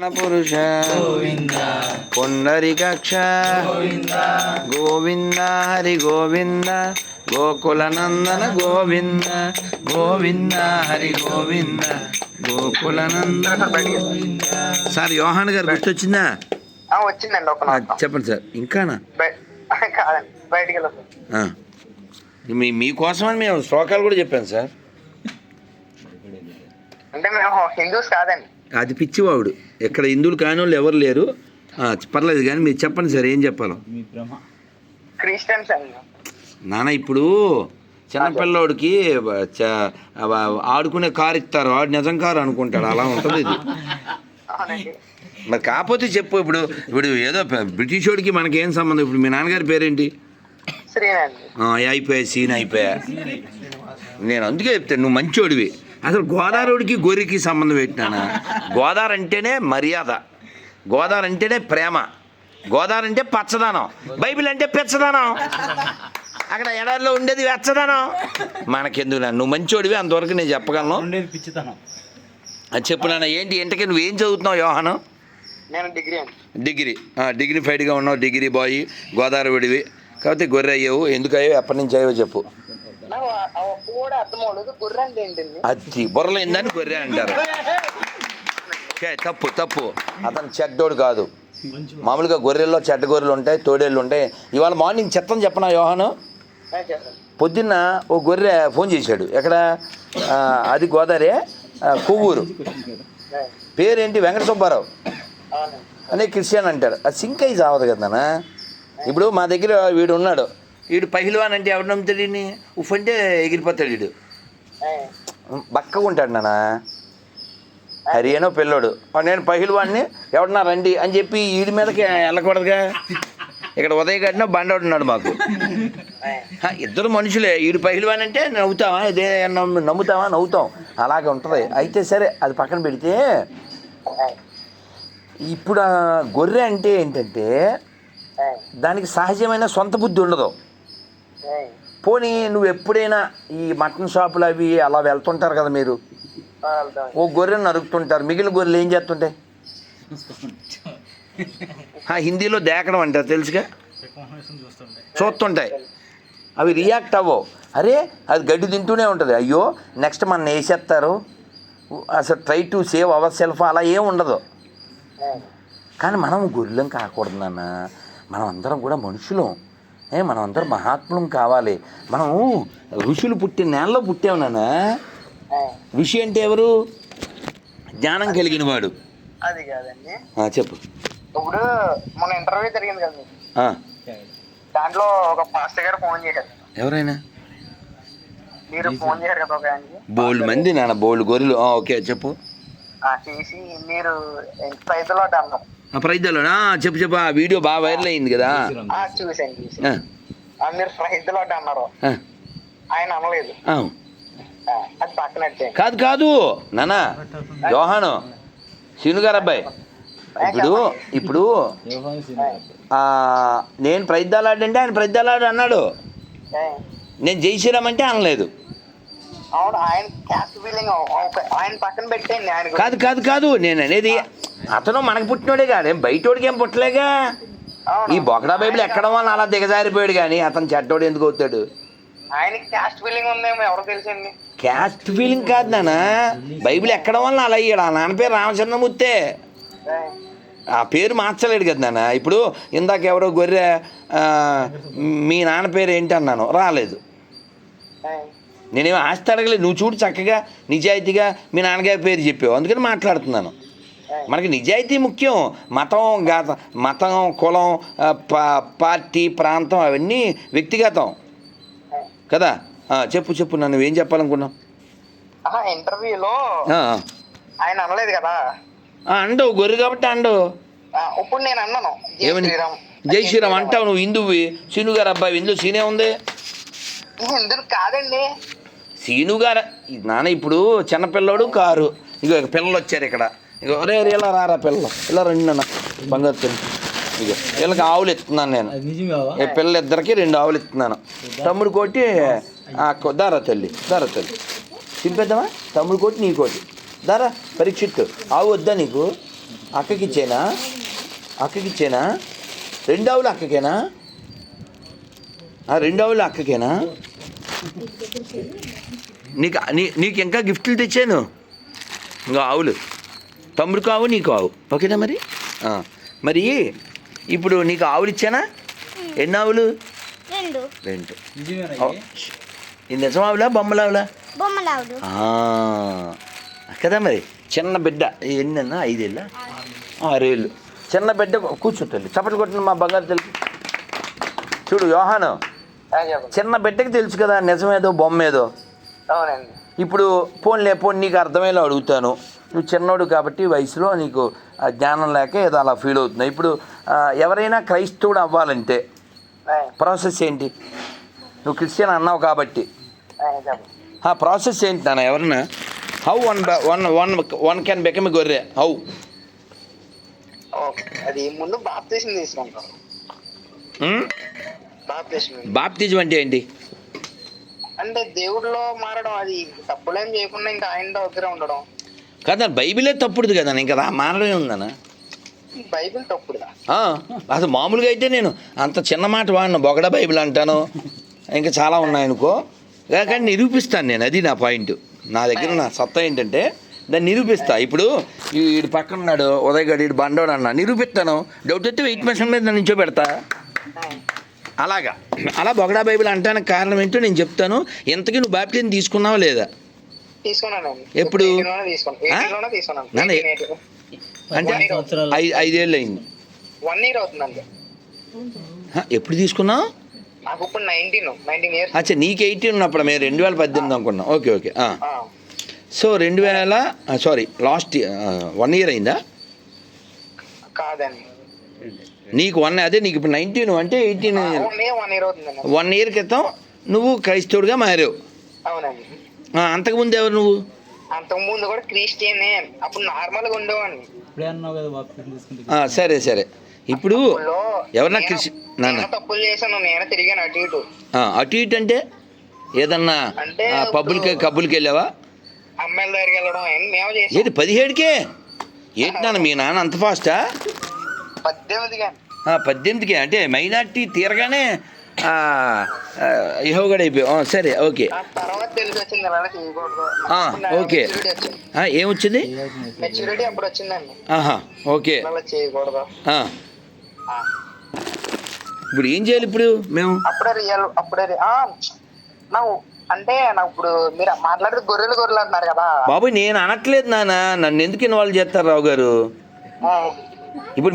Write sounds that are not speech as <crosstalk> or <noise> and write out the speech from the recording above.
పురుష పుండరికక్ష. గోవింద. హరి గోవింద. గోకుల నందన గోవింద. గోవింద హరి గోవింద. గోకుల నందన గోవింద. సార్ యోహాన్ గారు గుర్తొచ్చిందా? ఆ, వచ్చిందండి ఒక. చెప్పండి సార్. ఇంకానా? <laughs> బయటికి. మీ మీకోసమని మేము శ్లోకాలు కూడా చెప్పాను సార్. అంటే మేము హిందూస్ కాదండి. అది పిచ్చివాడు. ఇక్కడ హిందువులు కాని వాళ్ళు ఎవరు లేరు. పర్లేదు కానీ మీరు చెప్పండి సార్ ఏం చెప్పాలో. నాన్న ఇప్పుడు చిన్నపిల్లోడికి ఆడుకునే కారు ఇస్తారు. వాడు నిజం కారు అనుకుంటాడు. అలా ఉంటుంది ఇది. మరి కాకపోతే చెప్పు ఇప్పుడు ఇప్పుడు ఏదో బ్రిటిష్ వాడికి మనకేం సంబంధం? ఇప్పుడు మీ నాన్నగారి పేరేంటి? అయిపోయా సీన్ అయిపోయా. నేను అందుకే చెప్తాను నువ్వు మంచోడివి. అసలు గోదావరికి గొర్రెకి సంబంధం పెట్టినానా గోదావరి అంటేనే మర్యాద. గోదావరి అంటేనే ప్రేమ. గోదావరి అంటే పచ్చదనం. బైబిల్ అంటే పెచ్చదనం. అక్కడ ఎడారిలో ఉండేది వెచ్చదనం. మనకెందుకు? నువ్వు మంచోడివి అంతవరకు నేను చెప్పగలను. ఉండేది పిచ్చితనం. అది చెప్పు నాన్న ఏంటి ఇంతకీ నువ్వేం చదువుతున్నావు యోహాను? నేను డిగ్రీ డిగ్రీ. ఆ, డిగ్రీ ఫైడ్గా ఉన్నావు డిగ్రీ బాయ్ గోదావరి విడివి కాకపోతే గొర్రె అయ్యావు ఎందుకు అయ్యావు ఎప్పటి నుంచి అయ్యావో చెప్పు. ఒక్క కూడా అర్థం అవ్వలేదు. గుర్ర అంటారు. తప్పు తప్పు. అతను చెడ్డోడు కాదు. మామూలుగా గొర్రెల్లో చెడ్డ గొర్రెలు ఉంటాయి తోడేళ్ళు ఉంటాయి. ఇవాళ మార్నింగ్ చెప్తాను చెప్పనా యోహాను? పొద్దున్న ఓ గొర్రె ఫోన్ చేశాడు. ఎక్కడ? ఆ, అది గోదావరి ఆ, కొవ్వూరు. పేరేంటి? వెంకట సుబ్బారావు అనే క్రిస్టియన్ అంటారు అది సింక్ అయి చావదు కదా నాన్న. ఇప్పుడు మా దగ్గర వీడు ఉన్నాడు. వీడు పహిల్వాన్ అంటే ఎవరు నమ్ముతాడు వీడిని? ఉఫ్ అంటే ఎగిరిపోతాడు వీడు బక్కగా ఉంటాడు నాన్న. హరియానో పిల్లోడు. ఆ, నేను పహిల్వాన్ని ఎవడన్నా రండి అని చెప్పి వీడి మీదకి వెళ్ళకూడదుగా. ఇక్కడ ఉదయ గడిన బండోడు ఉన్నాడు మాకు. ఇద్దరు మనుషులే. వీడు పహిల్వాన్ అంటే నవ్వుతావా? ఇదే నమ్ము- నమ్ముతావా? నవ్వుతాం. అలాగే ఉంటుంది. అయితే సరే అది పక్కన పెడితే ఇప్పుడు గొర్రె అంటే ఏంటంటే దానికి సహజమైన సొంత బుద్ధి ఉండదు. పోనీ నువ్వు ఎప్పుడైనా ఈ మటన్ షాపులు అవి అలా వెళ్తుంటారు కదా మీరు. ఓ గొర్రెను నరుకుతుంటారు. మిగిలిన గొర్రెలు ఏం చేస్తుంటాయి ఆ, హిందీలో దేకడం అంటారు తెలుసుగా? చూస్తుంటాయి. అవి రియాక్ట్ అవ్వవు. అరే అది గడ్డి తింటూనే ఉంటుంది. అయ్యో నెక్స్ట్ మన వేసేస్తారు అసలు try to save our self అలా ఏం ఉండదు. కానీ మనం గొర్రెలం కాకూడదు నాన్న. మనం అందరం కూడా మనుషులం. ఏ మనం అందరం మహాత్ములం కావాలి. మనం ఋషులు పుట్టిన నేలలో పుట్టాం నాన్న. ఆ, ఋషి అంటే ఎవరు? జ్ఞానం కలిగిన వాడు. అది కాదండి. ఆ, చెప్పు. ఇప్పుడు మన ఇంటర్వ్యూ జరిగింది కదా దాంట్లో ఒక పాస్టర్ గారు ఫోన్ చేశారు. ఎవరైనా? మీరు ఫోన్ చేశారు కదా ఒక బోల్డ్ మంది నాన్న బోల్డ్ గొర్రెలు. ఓకే చెప్పు. ఆ, చేసి మీరు ప్రైజ్లో అన్నారు ఆ ప్రైజ్లో చెప్పు చెప్పు ఆ వీడియో బాగా వైరల్ అయింది కదా. మీరు ప్రైజ్లో అన్నారు. ఆయన అనలేదు. అది పక్కనట్టే కాదు కాదు. నాన్న యోహాను శీను గారు అబ్బాయి. ఇప్పుడు ఇప్పుడు ఆ, నేను ప్రైద్దాలాడంటే ఆయన ప్రైద్దాలాడు అన్నాడు. నేను జై శ్రీరామ్ అంటే అనలేదు. అవును ఆయన క్యాస్ట్ ఫీలింగ్ ఆయన పక్కన పెట్టండి ఆయన. కాదు కాదు కాదు నేను అనేది అతను మనకు పుట్టినోడే కాదు ఏం బయటోడికి ఏం పుట్టలేగా. ఈ బొకడా బైబిల్ ఎక్కడం వల్ల అలా దిగజారిపోయాడు కానీ అతను చెడ్డోడు ఎందుకు అవుతాడు? ఆయనకి క్యాస్ట్ ఫీలింగ్ ఉందేమో ఎవరు తెలుసండి. క్యాస్ట్ ఫీలింగ్ కాదు నాన్న. బైబిల్ ఎక్కడం వల్ల అలా అయ్యాడు. ఆ నాన్న పేరు రామచంద్రమూర్తే. ఆ, ఆ పేరు మార్చలేడు కదా నాన్న. ఇప్పుడు ఇందాక ఎవరో గొర్రె మీ నాన్న పేరు ఏంటి అన్నాను. రాలేదు. నేనేమో ఆస్తి అడగలేదు. నువ్వు చూడు చక్కగా నిజాయితీగా మీ నాన్నగారి పేరు చెప్పావు. అందుకని మాట్లాడుతున్నాను. మనకి నిజాయితీ ముఖ్యం. మతం గాత మతం కులం పార్టీ ప్రాంతం అవన్నీ వ్యక్తిగతం. కదా? చెప్పు చెప్పు. నన్ను ఏం చెప్పాలనుకున్నావు? ఇంటర్వ్యూలో ఆయన అనలేదు కదా? అండవు. గొర్రె కాబట్టి అండవు. ఇప్పుడు నేను అన్నాను. జై ఏమని? శ్రీరామ్. జై శ్రీరామ్. అంటావు నువ్వు. హిందువువి సీను గారు అబ్బాయి. ఇందులో సీనే ఉంది? కాదండి. సీను గారు ఈ నాన్న ఇప్పుడు చిన్నపిల్లోడు కారు. ఇగో ఇక పిల్లలు వచ్చారు ఇక్కడ. ఇగో ఒరే ఇలా రారా పిల్లలు. ఇలా రండి నాన్న బంగారు ఇగో వీళ్ళకి ఆవులు ఎత్తున్నాను నేను. ఈ పిల్లలిద్దరికి రెండు ఆవులు ఇస్తున్నాను తమ్ముడు కోటి దారా తల్లి దారా తల్లి. చింపేద్దామా? తమ్ముడు కోటి నీ కోటి. దారా పరీక్షిత్తు ఆవు వద్దా నీకు? అక్కకి ఇచ్చేనా అక్కకి ఇచ్చేనా రెండు ఆవులు అక్కకేనా? ఆ, రెండు ఆవులు అక్కకేనా? నీకు నీ నీకు ఇంకా గిఫ్ట్లు తెచ్చాను. ఇంకా ఆవులు. తమ్ముడికి ఆవు నీకు ఆవు. ఓకేనా మరి? ఆ, మరి ఇప్పుడు నీకు ఆవులు ఇచ్చానా? ఎన్ని ఆవులు? రెండు. ఇది నిజం ఆవులా బొమ్మల ఆవులా బొమ్మలావుడు ఆ, కదా మరి. చిన్న బిడ్డ. ఎన్నన్నా ఐదేళ్ళ? ఆరేళ్ళు. చిన్న బిడ్డ కూర్చుంటుంది చప్పట్లు కొట్టిన మా బంగారు తెలుసు చూడు యోహాను. చెప్పండి చిన్న బిడ్డకి తెలుసు కదా నిజమేదో బొమ్మేదో. అవునండి. ఇప్పుడు పోన్లే పోనీ నీకు అర్థమయ్యేలా అడుగుతాను. నువ్వు చిన్నోడు కాబట్టి వయసులో నీకు ఆ జ్ఞానం లేక ఏదో అలా ఫీల్ అవుతున్నావు ఇప్పుడు ఎవరైనా క్రైస్తవుడు అవ్వాలంటే ప్రాసెస్ ఏంటి? నువ్వు క్రిస్టియన్ అన్నావు కాబట్టి. ఆ, ప్రాసెస్ ఏంటి నాన్న? ఎవరన్నా? How one one one one can become గొర్రె హౌ అది ముందు బాప్తీసం తీసుకుంటాం బాప్తిజం అంటే ఏంటి? అంటే దేవుడిలో మారడం అది. తప్పులేం చేయకుండా ఇంకా ఆయన దగ్గర ఉండడం. కదా బైబిలే తప్పుడుది కదా ఇంకా మారడమే ఉందన్న బైబిల్ తప్పుడుదా? అసలు మామూలుగా అయితే నేను అంత చిన్న మాట వాడిన బొగడ బైబిల్ అంటాను. ఇంకా చాలా ఉన్నాయనుకో కానీ నిరూపిస్తాను నేను అది నా పాయింట్. నా దగ్గర నా సత్తా ఏంటంటే దాన్ని నిరూపిస్తా. ఇప్పుడు వీడి పక్కన ఉన్నాడు ఉదయ్ గడి బండోడు అన్న నిరూపిస్తాను. డౌట్ వస్తే వెయిట్ మెషిన్ మీద నించో పెడతా అలాగా. అలా బొగడా బైబిల్ అంటానికి కారణం ఏంటో నేను చెప్తాను. ఇంతకీ నువ్వు బాప్టిజం తీసుకున్నావా లేదా? తీసుకున్నానండి. ఎప్పుడు? అంటే ఐదు ఐదేళ్ళు అయింది. వన్ ఇయర్ అవుతుందండి. హ, ఎప్పుడు తీసుకున్నావు? నాకు ఇప్పుడు నైన్టీన్ నైన్టీన్ ఇయర్స్. అచ్చా నీకు ఎయిటీన్ ఉన్నప్పుడు మేము రెండు వేల పద్దెనిమిది అనుకున్నాం. ఓకే ఓకే ఆ. సో రెండు వేల సారీ లాస్ట్ వన్ ఇయర్ అయిందా? కాదండి. నీకు వన్ అదే నీకు ఇప్పుడు నైన్టీన్ అంటే ఎయిటీన్ వన్ ఇయర్ క్రితం నువ్వు క్రైస్తవుడిగా మారావు. అవునండి. ఆ, అంతకుముందు ఎవరు నువ్వు? అంతకు ముందు కూడా క్రిస్టియనే. అప్పుడు నార్మల్గా ఉండేవాడిని. సరే సరే. ఇప్పుడు ఎవరన్నా నేను- క్రిస్టి నాన్న. నేను తప్పులు చేశాను నేను తిరిగాను అటు ఇటు. ఆ, అటు ఇటు అంటే ఏదన్నా పబ్బులకి కబ్బులకి వెళ్ళావా? అమ్మాయిల దగ్గరికి వెళ్ళడం ఏది పదిహేడుకే? ఏంటి నాన్న మీ నాన్న అంత ఫాస్టా పద్దెనిమిదికి. అంటే మైనార్టీ తీరగానే అయిపోయావు ఆ, సరే ఓకే. ఓకే. ఏమొచ్చింది? మెచ్యూరిటీ అప్పుడు వచ్చిందండి. ఆహా ఓకే. చేయకూడదు. ఇప్పుడు ఏం చేయాలి ఇప్పుడు మేము? అప్పుడే రియల్ అప్పుడే నాకు అంటే నాకు ఇప్పుడు మీరు మాట్లాడితే గొర్రెలు గొర్రెలు అంటున్నారు కదా. బాబు నేను అనట్లేదు నాన్న. నన్ను ఎందుకు ఇన్వాల్వ్ చేస్తారు రావు గారు ఇప్పుడు